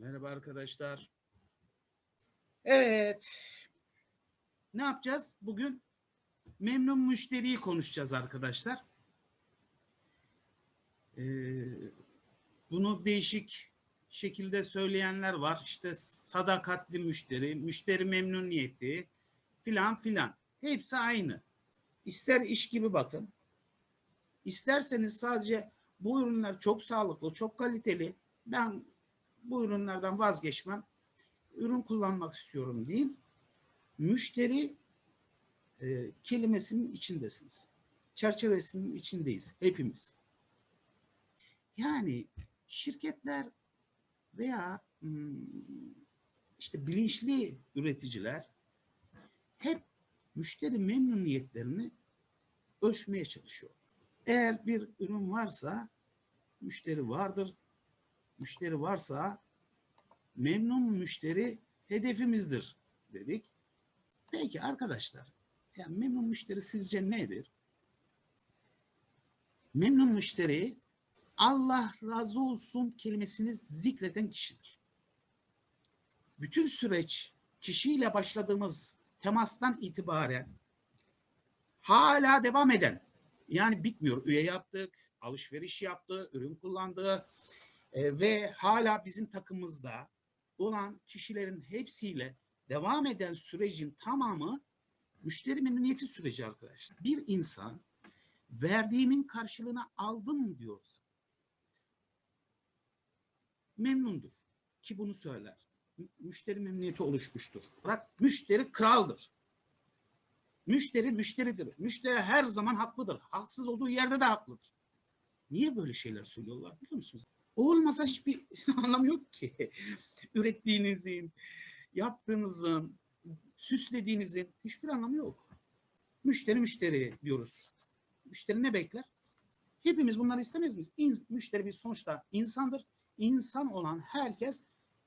Merhaba arkadaşlar. Evet. Ne yapacağız? Bugün memnun müşteriyi konuşacağız arkadaşlar. Ee, bunu değişik şekilde söyleyenler var. İşte sadakatli müşteri, müşteri memnuniyeti filan filan. Hepsi aynı. İster iş gibi bakın. İsterseniz sadece bu ürünler çok sağlıklı, çok kaliteli. Ben bu ürünlerden vazgeçmem. Ürün kullanmak istiyorum deyin. Müşteri e, kelimesinin içindesiniz. Çerçevesinin içindeyiz hepimiz. Yani şirketler veya hmm, işte bilinçli üreticiler hep müşteri memnuniyetlerini ölçmeye çalışıyor. Eğer bir ürün varsa müşteri vardır. Müşteri varsa memnun müşteri hedefimizdir dedik. Peki arkadaşlar, yani memnun müşteri sizce nedir? Memnun müşteri Allah razı olsun kelimesini zikreden kişidir. Bütün süreç kişiyle başladığımız temastan itibaren hala devam eden yani bitmiyor. Üye yaptık, alışveriş yaptı, ürün kullandı e, ve hala bizim takımımızda olan kişilerin hepsiyle devam eden sürecin tamamı müşteri memnuniyeti süreci arkadaşlar. Bir insan verdiğimin karşılığını aldım diyorsa memnundur ki bunu söyler. Mü- Müşteri memnuniyeti oluşmuştur. Bırak müşteri kraldır. Müşteri müşteridir. Müşteri her zaman haklıdır. Haksız olduğu yerde de haklıdır. Niye böyle şeyler söylüyorlar biliyor musunuz? O olmasa hiçbir anlamı yok ki. Ürettiğinizin, yaptığınızın, süslediğinizin hiçbir anlamı yok. Müşteri müşteri diyoruz. Müşteri ne bekler? Hepimiz bunları istemez miyiz? İn- müşteri bir sonuçta insandır. İnsan olan herkes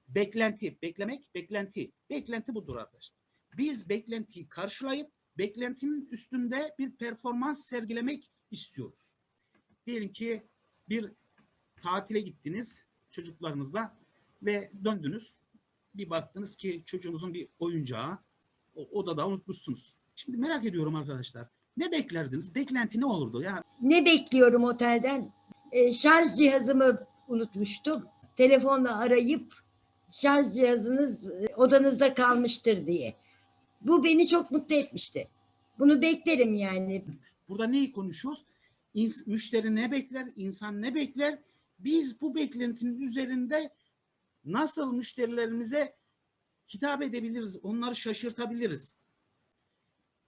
beklenti, beklemek, beklenti. Beklenti budur arkadaşlar. Biz beklentiyi karşılayıp beklentinin üstünde bir performans sergilemek istiyoruz. Diyelim ki bir tatile gittiniz çocuklarınızla ve döndünüz. Bir baktınız ki çocuğunuzun bir oyuncağı o odada unutmuşsunuz. Şimdi merak ediyorum arkadaşlar. Ne beklerdiniz? Beklenti ne olurdu? Yani Ne bekliyorum otelden? Ee, şarj cihazımı unutmuştum. Telefonla arayıp şarj cihazınız e, odanızda kalmıştır diye. Bu beni çok mutlu etmişti. Bunu beklerim yani. burada neyi konuşuyoruz? İns- müşteri ne bekler? İnsan ne bekler? Biz bu beklentinin üzerinde nasıl müşterilerimize hitap edebiliriz? Onları şaşırtabiliriz.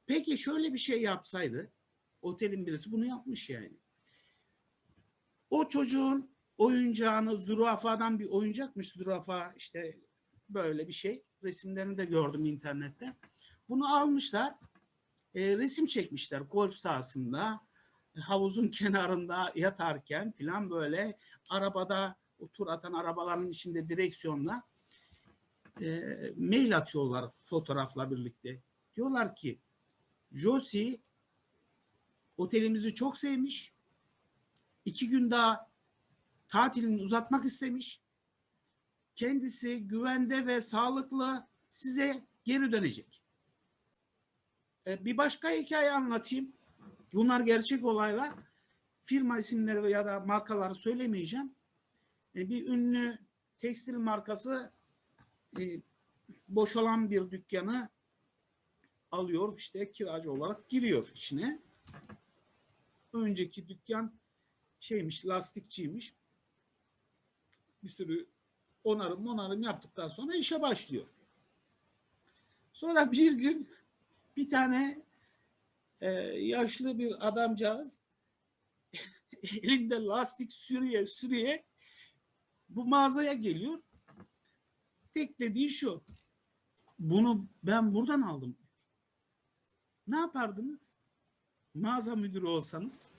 Peki şöyle bir şey yapsaydı, otelin birisi bunu yapmış yani. O çocuğun oyuncağını zürafadan bir oyuncakmış zürafa işte böyle bir şey. Resimlerini de gördüm internette. Bunu almışlar, e, resim çekmişler golf sahasında, havuzun kenarında yatarken filan böyle arabada o tur atan arabaların içinde direksiyonla e, mail atıyorlar fotoğrafla birlikte. Diyorlar ki Josie otelimizi çok sevmiş. iki gün daha tatilini uzatmak istemiş. Kendisi güvende ve sağlıklı size geri dönecek. E, bir başka hikaye anlatayım. Bunlar gerçek olaylar. Firma isimleri ya da markaları söylemeyeceğim. E, bir ünlü tekstil markası e, boşalan bir dükkanı alıyor işte kiracı olarak giriyor içine. Önceki dükkan şeymiş lastikçiymiş. Bir sürü onarım onarım yaptıktan sonra işe başlıyor. Sonra bir gün bir tane e, yaşlı bir adamcağız elinde lastik sürüye sürüye bu mağazaya geliyor. Tek dediği şu. Bunu ben buradan aldım. Ne yapardınız? Mağaza müdürü olsanız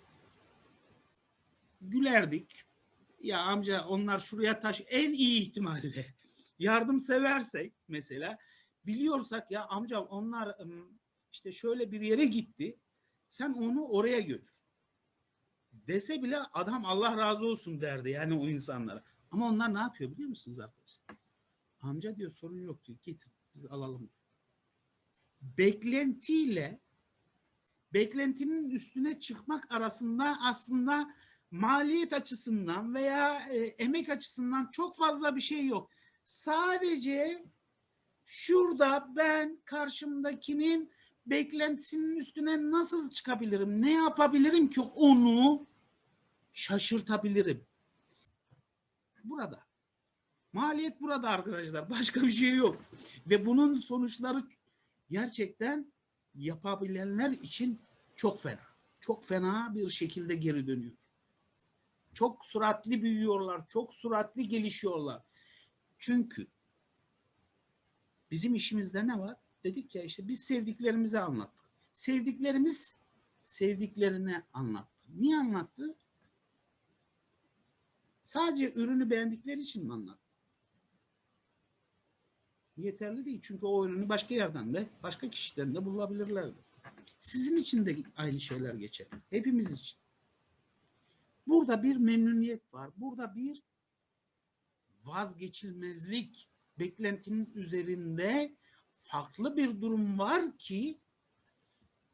gülerdik. Ya amca onlar şuraya taş en iyi ihtimalle yardım seversek mesela biliyorsak ya amca onlar işte şöyle bir yere gitti. Sen onu oraya götür. Dese bile adam Allah razı olsun derdi yani o insanlara. Ama onlar ne yapıyor biliyor musunuz arkadaşlar? Amca diyor sorun yok diyor. Getir biz alalım. Beklentiyle beklentinin üstüne çıkmak arasında aslında maliyet açısından veya e, emek açısından çok fazla bir şey yok. Sadece şurada ben karşımdakinin beklentisinin üstüne nasıl çıkabilirim? Ne yapabilirim ki onu şaşırtabilirim? Burada. Maliyet burada arkadaşlar. Başka bir şey yok. Ve bunun sonuçları gerçekten yapabilenler için çok fena. Çok fena bir şekilde geri dönüyor. Çok süratli büyüyorlar, çok süratli gelişiyorlar. Çünkü bizim işimizde ne var? Dedik ya işte biz sevdiklerimizi anlattık. Sevdiklerimiz sevdiklerine anlattı. Niye anlattı? Sadece ürünü beğendikleri için mi anlattı? Yeterli değil. Çünkü o ürünü başka yerden de, başka kişiden de bulabilirlerdi. Sizin için de aynı şeyler geçer. Hepimiz için. Burada bir memnuniyet var. Burada bir vazgeçilmezlik beklentinin üzerinde farklı bir durum var ki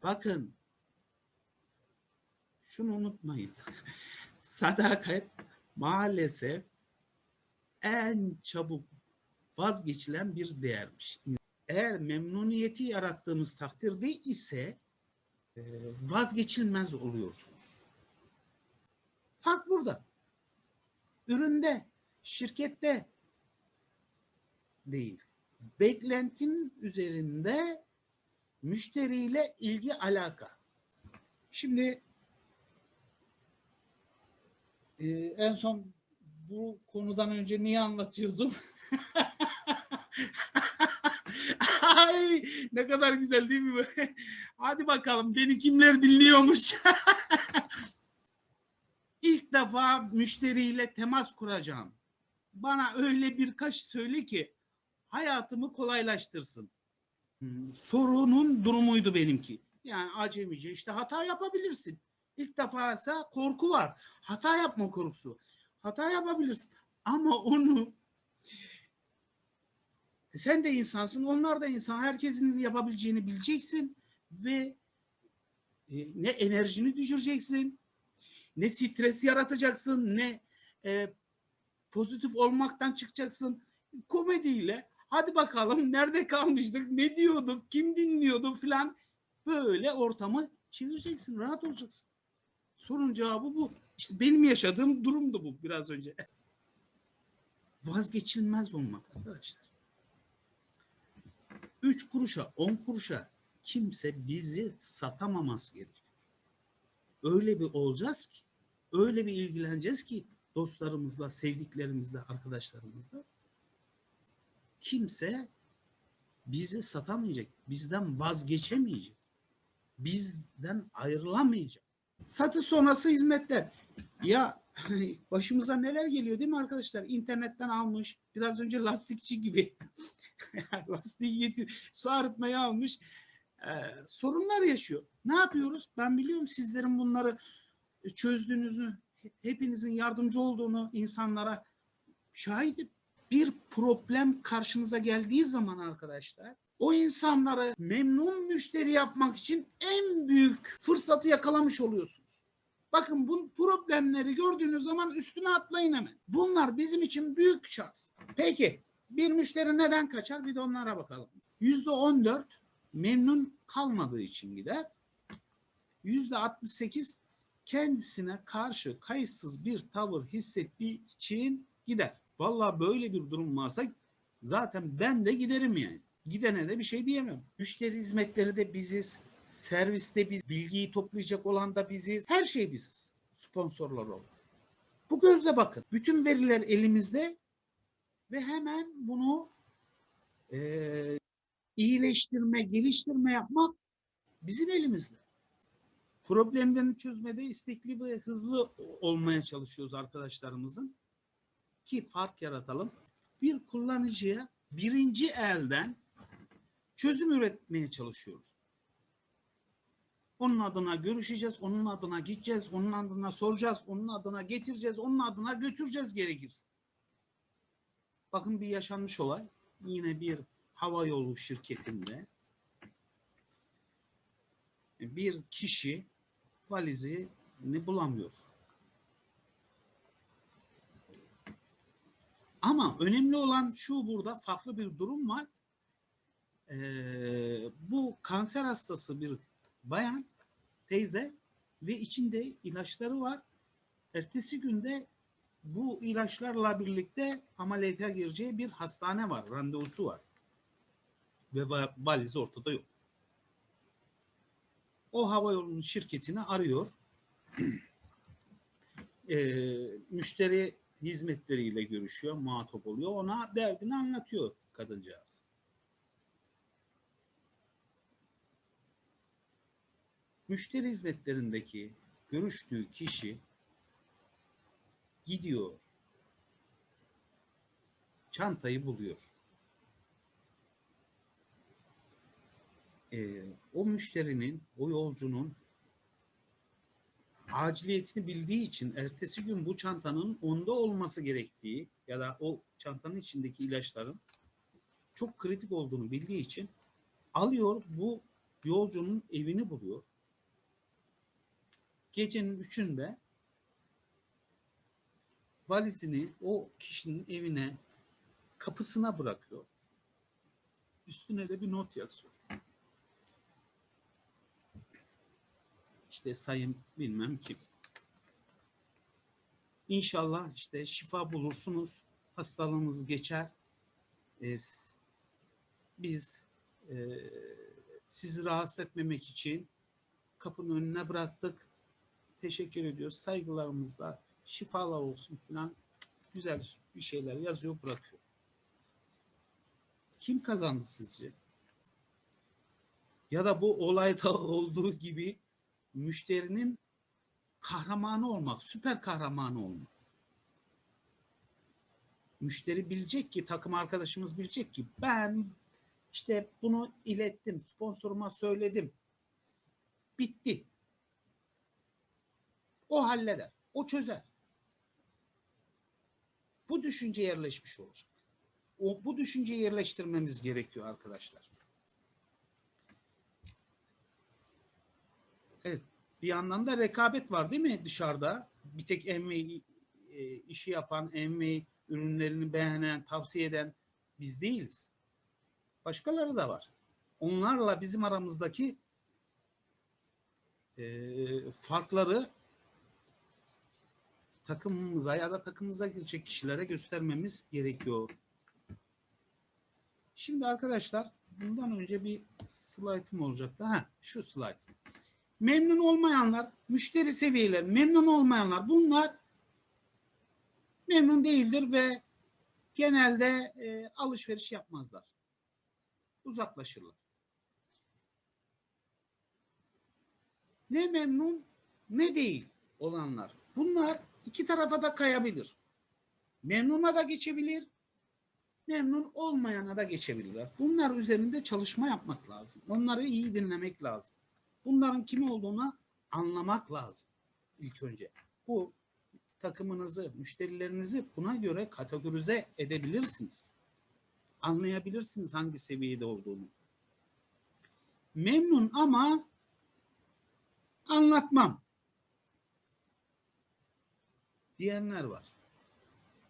bakın şunu unutmayın. Sadakat maalesef en çabuk vazgeçilen bir değermiş. Eğer memnuniyeti yarattığımız takdirde ise e, vazgeçilmez oluyorsunuz. Fark burada. Üründe, şirkette değil. Beklentinin üzerinde müşteriyle ilgi alaka. Şimdi e, en son bu konudan önce niye anlatıyordum? Ay ne kadar güzel değil mi? Hadi bakalım beni kimler dinliyormuş. İlk defa müşteriyle temas kuracağım. Bana öyle birkaç söyle ki hayatımı kolaylaştırsın. Hmm, Sorunun durumuydu benimki. Yani acemice işte hata yapabilirsin. İlk defa ise korku var. Hata yapma korkusu. Hata yapabilirsin. Ama onu e sen de insansın, onlar da insan. Herkesin yapabileceğini bileceksin ve e, ne enerjini düşüreceksin, ne stres yaratacaksın, ne e, pozitif olmaktan çıkacaksın. Komediyle hadi bakalım nerede kalmıştık, ne diyorduk, kim dinliyordu filan böyle ortamı çevireceksin, rahat olacaksın. Sorun cevabı bu. İşte benim yaşadığım durum da bu biraz önce. Vazgeçilmez olmak arkadaşlar. 3 kuruşa 10 kuruşa kimse bizi satamaması gerekiyor. Öyle bir olacağız ki, öyle bir ilgileneceğiz ki dostlarımızla, sevdiklerimizle, arkadaşlarımızla kimse bizi satamayacak, bizden vazgeçemeyecek, bizden ayrılamayacak. Satış sonrası hizmetler. Ya başımıza neler geliyor değil mi arkadaşlar? İnternetten almış, biraz önce lastikçi gibi lastiği getir, su arıtmayı almış. Ee, sorunlar yaşıyor. Ne yapıyoruz? Ben biliyorum sizlerin bunları çözdüğünüzü, hepinizin yardımcı olduğunu insanlara şahidim. Bir problem karşınıza geldiği zaman arkadaşlar o insanları memnun müşteri yapmak için en büyük fırsatı yakalamış oluyorsunuz. Bakın bu problemleri gördüğünüz zaman üstüne atlayın hemen. Bunlar bizim için büyük şans. Peki bir müşteri neden kaçar? Bir de onlara bakalım. Yüzde on dört memnun kalmadığı için gider. Yüzde altmış sekiz kendisine karşı kayıtsız bir tavır hissettiği için gider. Vallahi böyle bir durum varsa zaten ben de giderim yani. Gidene de bir şey diyemem. Müşteri hizmetleri de biziz. Serviste biz, bilgiyi toplayacak olan da biziz. Her şey biziz. Sponsorlar olarak. Bu gözle bakın. Bütün veriler elimizde ve hemen bunu e, iyileştirme, geliştirme yapmak bizim elimizde. Problemlerini çözmede istekli ve hızlı olmaya çalışıyoruz arkadaşlarımızın ki fark yaratalım. Bir kullanıcıya birinci elden çözüm üretmeye çalışıyoruz. Onun adına görüşeceğiz, onun adına gideceğiz, onun adına soracağız, onun adına getireceğiz, onun adına götüreceğiz gerekirse. Bakın bir yaşanmış olay. yine bir hava yolu şirketinde bir kişi valizini bulamıyor. Ama önemli olan şu burada farklı bir durum var. Ee, bu kanser hastası bir bayan teyze ve içinde ilaçları var. Ertesi günde bu ilaçlarla birlikte ameliyata gireceği bir hastane var, randevusu var. Ve va- valiz ortada yok. O havayolunun şirketini arıyor. Ee, müşteri hizmetleriyle görüşüyor, muhatap oluyor. Ona derdini anlatıyor kadıncağız. Müşteri hizmetlerindeki görüştüğü kişi gidiyor. Çantayı buluyor. Ee, o müşterinin, o yolcunun aciliyetini bildiği için ertesi gün bu çantanın onda olması gerektiği ya da o çantanın içindeki ilaçların çok kritik olduğunu bildiği için alıyor bu yolcunun evini buluyor. Gecenin üçünde valizini o kişinin evine kapısına bırakıyor. Üstüne de bir not yazıyor. İşte sayın bilmem kim. İnşallah işte şifa bulursunuz. Hastalığınız geçer. Ee, biz e, sizi rahatsız etmemek için kapının önüne bıraktık. Teşekkür ediyoruz. Saygılarımızla şifalar olsun filan güzel bir şeyler yazıyor bırakıyor. Kim kazandı sizce? Ya da bu olayda olduğu gibi müşterinin kahramanı olmak, süper kahramanı olmak. Müşteri bilecek ki, takım arkadaşımız bilecek ki ben işte bunu ilettim, sponsoruma söyledim. Bitti. O halleder, o çözer. Bu düşünce yerleşmiş olacak. O, bu düşünceyi yerleştirmemiz gerekiyor arkadaşlar. Evet. Bir yandan da rekabet var değil mi dışarıda? Bir tek emmi e, işi yapan, emmi ürünlerini beğenen, tavsiye eden biz değiliz. Başkaları da var. Onlarla bizim aramızdaki e, farkları takımımıza ya da takımımıza girecek kişilere göstermemiz gerekiyor. Şimdi arkadaşlar bundan önce bir slaytım olacaktı. Ha, şu slayt. Memnun olmayanlar, müşteri seviyeleri, memnun olmayanlar bunlar memnun değildir ve genelde e, alışveriş yapmazlar. Uzaklaşırlar. Ne memnun ne değil olanlar. Bunlar iki tarafa da kayabilir. Memnuna da geçebilir, memnun olmayana da geçebilirler. Bunlar üzerinde çalışma yapmak lazım. Onları iyi dinlemek lazım. Bunların kim olduğunu anlamak lazım ilk önce. Bu takımınızı, müşterilerinizi buna göre kategorize edebilirsiniz. Anlayabilirsiniz hangi seviyede olduğunu. Memnun ama anlatmam diyenler var.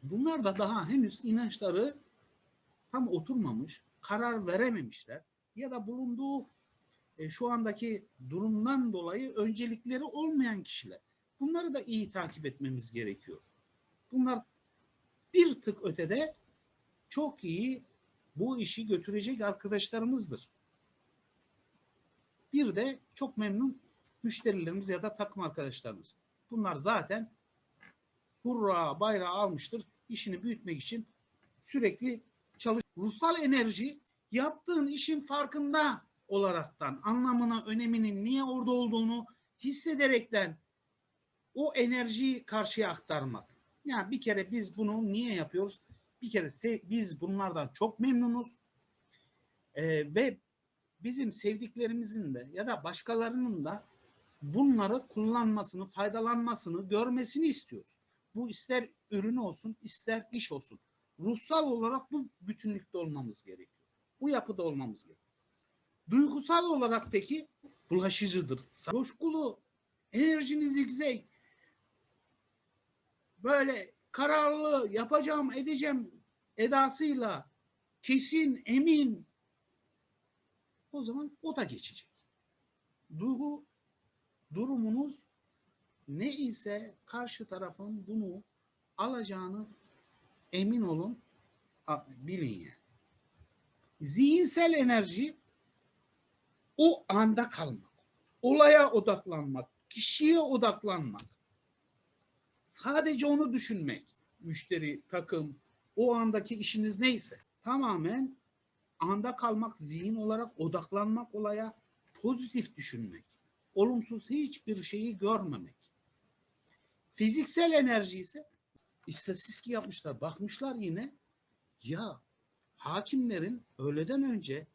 Bunlar da daha henüz inançları tam oturmamış, karar verememişler ya da bulunduğu e, şu andaki durumdan dolayı öncelikleri olmayan kişiler. Bunları da iyi takip etmemiz gerekiyor. Bunlar bir tık ötede çok iyi bu işi götürecek arkadaşlarımızdır. Bir de çok memnun müşterilerimiz ya da takım arkadaşlarımız. Bunlar zaten hurra bayrağı almıştır. İşini büyütmek için sürekli çalış. Ruhsal enerji yaptığın işin farkında olaraktan anlamına, öneminin niye orada olduğunu hissederekten o enerjiyi karşıya aktarmak. Yani bir kere biz bunu niye yapıyoruz? Bir kere biz bunlardan çok memnunuz. Ee, ve bizim sevdiklerimizin de ya da başkalarının da bunları kullanmasını, faydalanmasını, görmesini istiyoruz. Bu ister ürün olsun, ister iş olsun. ruhsal olarak bu bütünlükte olmamız gerekiyor. Bu yapıda olmamız gerekiyor. Duygusal olarak peki bulaşıcıdır. Coşkulu, enerjiniz yüksek. Böyle kararlı yapacağım, edeceğim edasıyla kesin, emin o zaman o da geçecek. Duygu durumunuz ne ise karşı tarafın bunu alacağını emin olun, bilin ya. Zihinsel enerji o anda kalmak, olaya odaklanmak, kişiye odaklanmak. Sadece onu düşünmek. Müşteri, takım, o andaki işiniz neyse tamamen anda kalmak, zihin olarak odaklanmak olaya, pozitif düşünmek. Olumsuz hiçbir şeyi görmemek. Fiziksel enerji ise istatistik yapmışlar, bakmışlar yine ya hakimlerin öğleden önce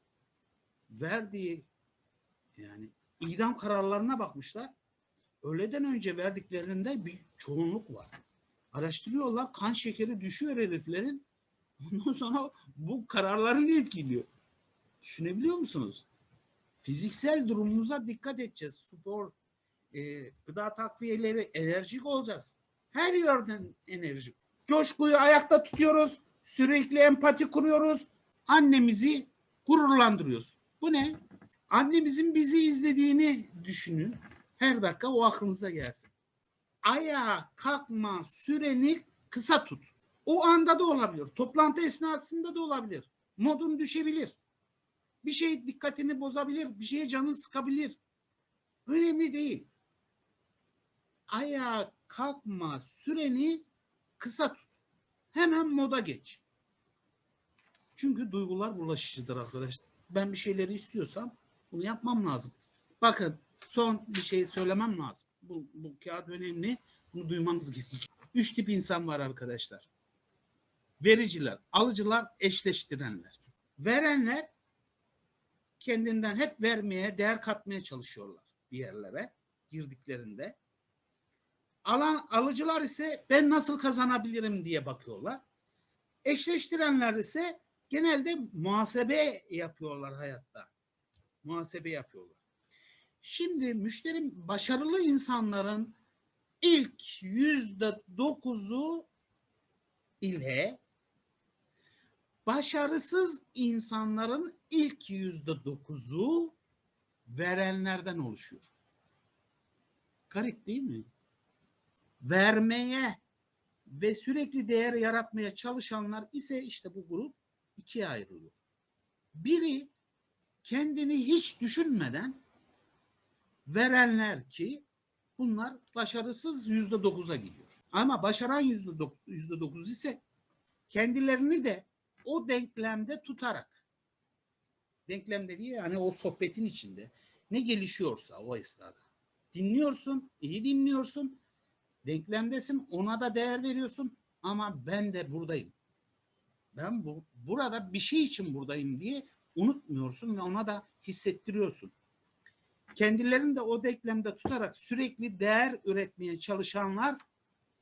verdiği yani idam kararlarına bakmışlar. Öğleden önce verdiklerinde bir çoğunluk var. Araştırıyorlar kan şekeri düşüyor heriflerin. Ondan sonra bu kararlarını etkiliyor. Düşünebiliyor musunuz? Fiziksel durumumuza dikkat edeceğiz. Spor, e, gıda takviyeleri, enerjik olacağız. Her yerden enerjik. Coşkuyu ayakta tutuyoruz. Sürekli empati kuruyoruz. Annemizi gururlandırıyoruz. Bu ne? Annemizin bizi izlediğini düşünün. Her dakika o aklınıza gelsin. Ayağa kalkma süreni kısa tut. O anda da olabilir. Toplantı esnasında da olabilir. Modun düşebilir. Bir şey dikkatini bozabilir. Bir şeye canın sıkabilir. Önemli değil. Ayağa kalkma süreni kısa tut. Hemen moda geç. Çünkü duygular bulaşıcıdır arkadaşlar. Ben bir şeyleri istiyorsam bunu yapmam lazım. Bakın son bir şey söylemem lazım. Bu, bu kağıt önemli. Bunu duymanız gerekiyor. Üç tip insan var arkadaşlar. Vericiler, alıcılar, eşleştirenler. Verenler kendinden hep vermeye, değer katmaya çalışıyorlar bir yerlere girdiklerinde. Alan alıcılar ise ben nasıl kazanabilirim diye bakıyorlar. Eşleştirenler ise genelde muhasebe yapıyorlar hayatta. Muhasebe yapıyorlar. Şimdi müşterim başarılı insanların ilk yüzde dokuzu ile başarısız insanların ilk yüzde dokuzu verenlerden oluşuyor. Garip değil mi? Vermeye ve sürekli değer yaratmaya çalışanlar ise işte bu grup ikiye ayrılıyor. Biri kendini hiç düşünmeden verenler ki bunlar başarısız yüzde dokuza gidiyor. Ama başaran yüzde dok- yüzde dokuz ise kendilerini de o denklemde tutarak denklem dediği yani o sohbetin içinde ne gelişiyorsa o esnada dinliyorsun, iyi dinliyorsun, denklemdesin, ona da değer veriyorsun ama ben de buradayım. Ben bu burada bir şey için buradayım diye unutmuyorsun ve ona da hissettiriyorsun. Kendilerini de o denklemde tutarak sürekli değer üretmeye çalışanlar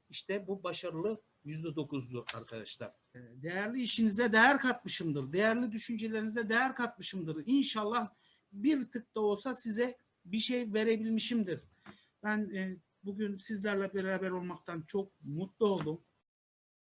işte bu başarılı yüzde dokuzdur arkadaşlar. Ee, Değerli işinize değer katmışımdır. Değerli düşüncelerinize değer katmışımdır. İnşallah bir tık da olsa size bir şey verebilmişimdir. Ben e, bugün sizlerle beraber olmaktan çok mutlu oldum.